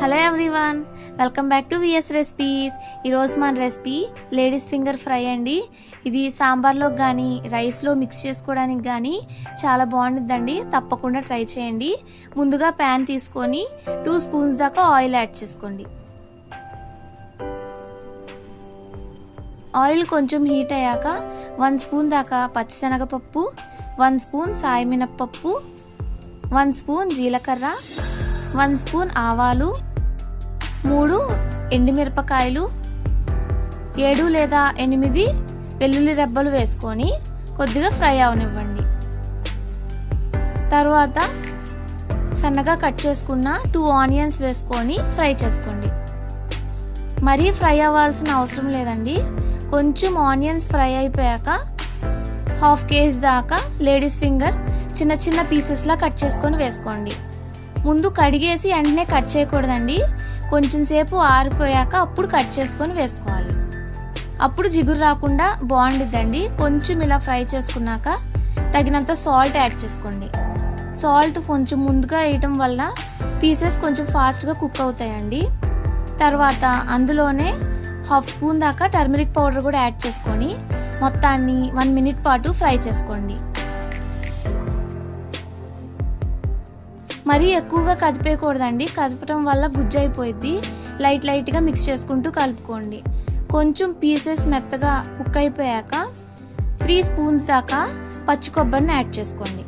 Hello everyone welcome back to VS recipes ఈరోజు మన recipe ladies finger fry అండి. ఇది సాంబార్లో కానీ రైస్లో మిక్స్ చేసుకోవడానికి కానీ చాలా బాగుంటుందండి. తప్పకుండా ట్రై చేయండి. ముందుగా ప్యాన్ తీసుకొని టూ స్పూన్స్ దాకా ఆయిల్ యాడ్ చేసుకోండి. ఆయిల్ కొంచెం హీట్ అయ్యాక వన్ స్పూన్ దాకా పచ్చిశనగపప్పు వన్ స్పూన్ సాయి మినప్పప్పు వన్ స్పూన్ జీలకర్ర వన్ స్పూన్ ఆవాలు మూడు ఎండుమిరపకాయలు ఏడు లేదా ఎనిమిది వెల్లుల్లి రెబ్బలు వేసుకొని కొద్దిగా ఫ్రై అవనివ్వండి. తర్వాత సన్నగా కట్ చేసుకున్న టూ ఆనియన్స్ వేసుకొని ఫ్రై చేసుకోండి. మరీ ఫ్రై అవ్వాల్సిన అవసరం లేదండి. కొంచెం ఆనియన్స్ ఫ్రై అయిపోయాక హాఫ్ కేజీ దాకా లేడీస్ ఫింగర్ చిన్న చిన్న పీసెస్లా కట్ చేసుకొని వేసుకోండి. ముందు కడిగేసి వెంటనే కట్ చేయకూడదండి. కొంచెం సేపు ఆరిపోయాక అప్పుడు కట్ చేసుకొని వేసుకోవాలి. అప్పుడు జిగురు రాకుండా బాగుండిద్దండి. కొంచెం ఇలా ఫ్రై చేసుకున్నాక తగినంత సాల్ట్ యాడ్ చేసుకోండి. సాల్ట్ కొంచెం ముందుగా వేయటం వల్ల పీసెస్ కొంచెం ఫాస్ట్గా కుక్ అవుతాయండి. తర్వాత అందులోనే హాఫ్ స్పూన్ దాకా టర్మరిక్ పౌడర్ కూడా యాడ్ చేసుకొని మొత్తాన్ని వన్ మినిట్ పాటు ఫ్రై చేసుకోండి. మరీ ఎక్కువగా కదిపేయకూడదండి. కదపటం వల్ల గుజ్జు అయిపోయిద్ది. లైట్ లైట్గా మిక్స్ చేసుకుంటూ కలుపుకోండి. కొంచెం పీసెస్ మెత్తగా కుక్ అయిపోయాక త్రీ స్పూన్స్ దాకా పచ్చి కొబ్బరిని యాడ్ చేసుకోండి.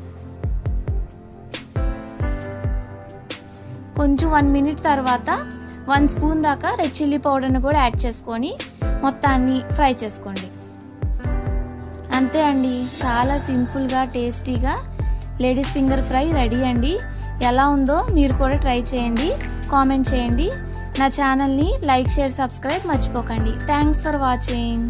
కొంచెం వన్ మినిట్ తర్వాత వన్ స్పూన్ దాకా రెడ్ చిల్లీ పౌడర్ని కూడా యాడ్ చేసుకొని మొత్తాన్ని ఫ్రై చేసుకోండి. అంతే అండి. చాలా సింపుల్గా టేస్టీగా లేడీస్ ఫింగర్ ఫ్రై రెడీ అండి. ఎలా ఉందో మీరు కూడా ట్రై చేయండి కామెంట్ చేయండి. నా ఛానల్ని లైక్ షేర్ సబ్స్క్రైబ్ మర్చిపోకండి. Thanks for watching